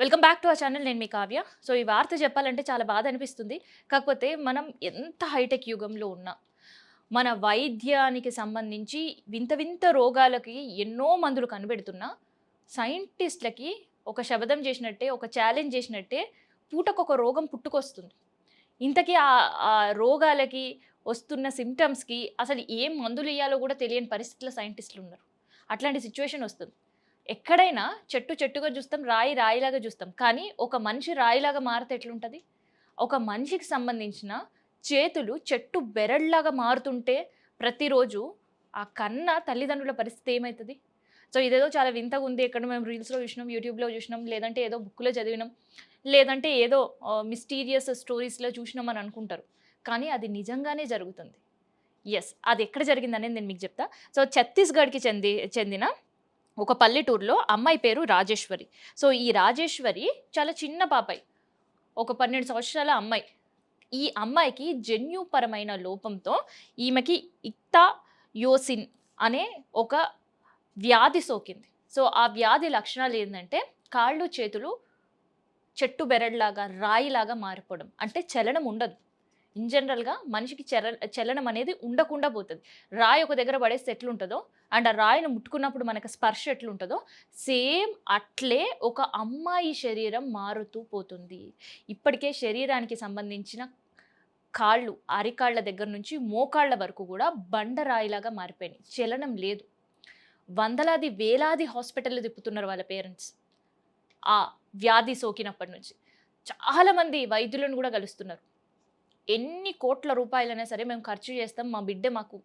Welcome back to ఆ channel నేను మీ కావ్య. సో ఈ వార్త చెప్పాలంటే చాలా బాధ అనిపిస్తుంది. కాకపోతే మనం ఎంత హైటెక్ యుగంలో ఉన్నా మన వైద్యానికి సంబంధించి వింత వింత రోగాలకి ఎన్నో మందులు కనిపెడుతున్నా సైంటిస్ట్లకి ఒక శబదం చేసినట్టే ఒక ఛాలెంజ్ చేసినట్టే పూటకొక రోగం పుట్టుకొస్తుంది. ఇంతకీ ఆ ఆ రోగాలకి వస్తున్న సిమ్టమ్స్కి అసలు ఏం మందులు ఇవ్వాలో కూడా తెలియని పరిస్థితుల్లో సైంటిస్టులు ఉన్నారు. అట్లాంటి సిచ్యువేషన్ వస్తుంది. ఎక్కడైనా చెట్టు చెట్టుగా చూస్తాం రాయి రాయిలాగా చూస్తాం. కానీ ఒక మనిషి రాయిలాగా మారితే ఎట్లుంటుంది? ఒక మనిషికి సంబంధించిన చేతులు చెట్టు బెరడ్లాగా మారుతుంటే ప్రతిరోజు ఆ కన్న తల్లిదండ్రుల పరిస్థితి ఏమవుతుంది సో ఇదేదో చాలా వింతగా ఉంది. ఎక్కడ మేము రీల్స్లో చూసినాం యూట్యూబ్లో చూసినాం లేదంటే ఏదో బుక్లో చదివినాం లేదంటే ఏదో మిస్టీరియస్ స్టోరీస్లో చూసినాం అని అనుకుంటారు. కానీ అది నిజంగానే జరుగుతుంది. ఎస్ అది ఎక్కడ జరిగిందనేది నేను మీకు చెప్తా. సో ఛత్తీస్గఢ్కి చెంది చెందిన ఒక పల్లెటూరులో అమ్మాయి పేరు రాజేశ్వరి. సో ఈ రాజేశ్వరి చాలా చిన్న పాపాయి ఒక పన్నెండు సంవత్సరాల అమ్మాయి. ఈ అమ్మాయికి జన్యుపరమైన లోపంతో ఈమెకి ఇక్తా యోసిన్ అనే ఒక వ్యాధి సోకింది. సో ఆ వ్యాధి లక్షణాలు ఏంటంటే కాళ్ళు చేతులు చెట్టు బెరడ్లాగా రాయిలాగా మారిపోవడం. అంటే చలనం ఉండదు. ఇన్ జనరల్గా మనిషికి చల చలనం అనేది ఉండకుండా పోతుంది. రాయి ఒక దగ్గర పడేస్తే ఎట్లుంటుందో అండ్ ఆ రాయిని ముట్టుకున్నప్పుడు మనకు స్పర్శ ఎట్లుంటుందో సేమ్ అట్లే ఒక అమ్మాయి శరీరం మారుతూ పోతుంది. ఇప్పటికే శరీరానికి సంబంధించిన కాళ్ళు అరికాళ్ళ దగ్గర నుంచి మోకాళ్ళ వరకు కూడా బండరాయిలాగా మారిపోయినాయి. చలనం లేదు. వందలాది వేలాది హాస్పిటల్లో తిప్పుతున్నారు వాళ్ళ పేరెంట్స్. ఆ వ్యాధి సోకినప్పటి నుంచి. చాలామంది వైద్యులను కూడా కలుస్తున్నారు. ఎన్ని కోట్ల రూపాయలైనా సరే మేము ఖర్చు చేస్తాం మా బిడ్డ మాకు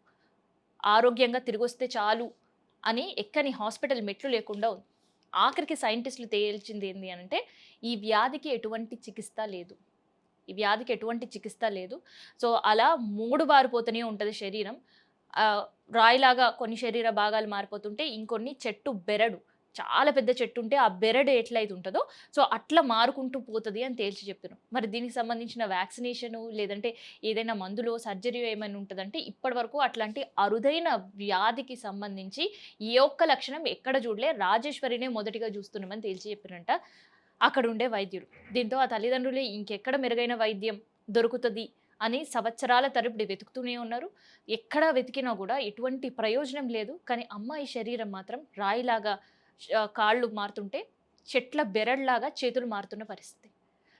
ఆరోగ్యంగా తిరిగి వస్తే చాలు అని ఎక్కని హాస్పిటల్ మెట్లు లేకుండా ఉంది. ఆఖరికి సైంటిస్టులు తేల్చింది ఏంటి అంటే ఈ వ్యాధికి ఎటువంటి చికిత్స లేదు. ఈ వ్యాధికి ఎటువంటి చికిత్స లేదు. సో అలా మూడు బారిపోతూనే ఉంటుంది శరీరం. రాయిలాగా కొన్ని శరీర భాగాలు మారిపోతుంటే ఇంకొన్ని చెట్టు బెరడు. చాలా పెద్ద చెట్టు ఉంటే ఆ బెరడు ఎట్లయితే ఉంటుందో సో అట్లా మారుకుంటూ పోతుంది అని తేల్చి చెప్పాను మరి దీనికి సంబంధించిన వ్యాక్సినేషను లేదంటే ఏదైనా మందులో సర్జరీ ఏమైనా ఉంటుందంటే ఇప్పటి వరకు అట్లాంటి అరుదైన వ్యాధికి సంబంధించి ఏ ఒక్క లక్షణం ఎక్కడ చూడలే. రాజేశ్వరినే మొదటిగా చూస్తున్నామని తేల్చి చెప్పారంట అక్కడ ఉండే వైద్యులు. దీంతో ఆ తల్లిదండ్రులు ఇంకెక్కడ మెరుగైన వైద్యం దొరుకుతుంది అని సంవత్సరాల తరపుడు వెతుకుతూనే ఉన్నారు. ఎక్కడ వెతికినా కూడా ఎటువంటి ప్రయోజనం లేదు. కానీ అమ్మాయి శరీరం మాత్రం రాయిలాగా కాళ్ళు మారుతుంటే చెట్ల బెరడ్లాగా చేతులు మారుతున్న పరిస్థితి.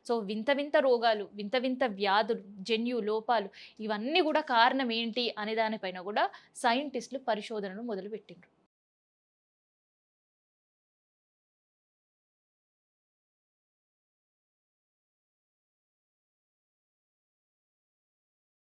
సో వింత వింత రోగాలు వింత వింత వ్యాధులు జన్యు లోపాలు ఇవన్నీ కూడా కారణం ఏంటి అనే దానిపైన కూడా సైంటిస్టులు పరిశోధనలు మొదలుపెట్టిండ్రు.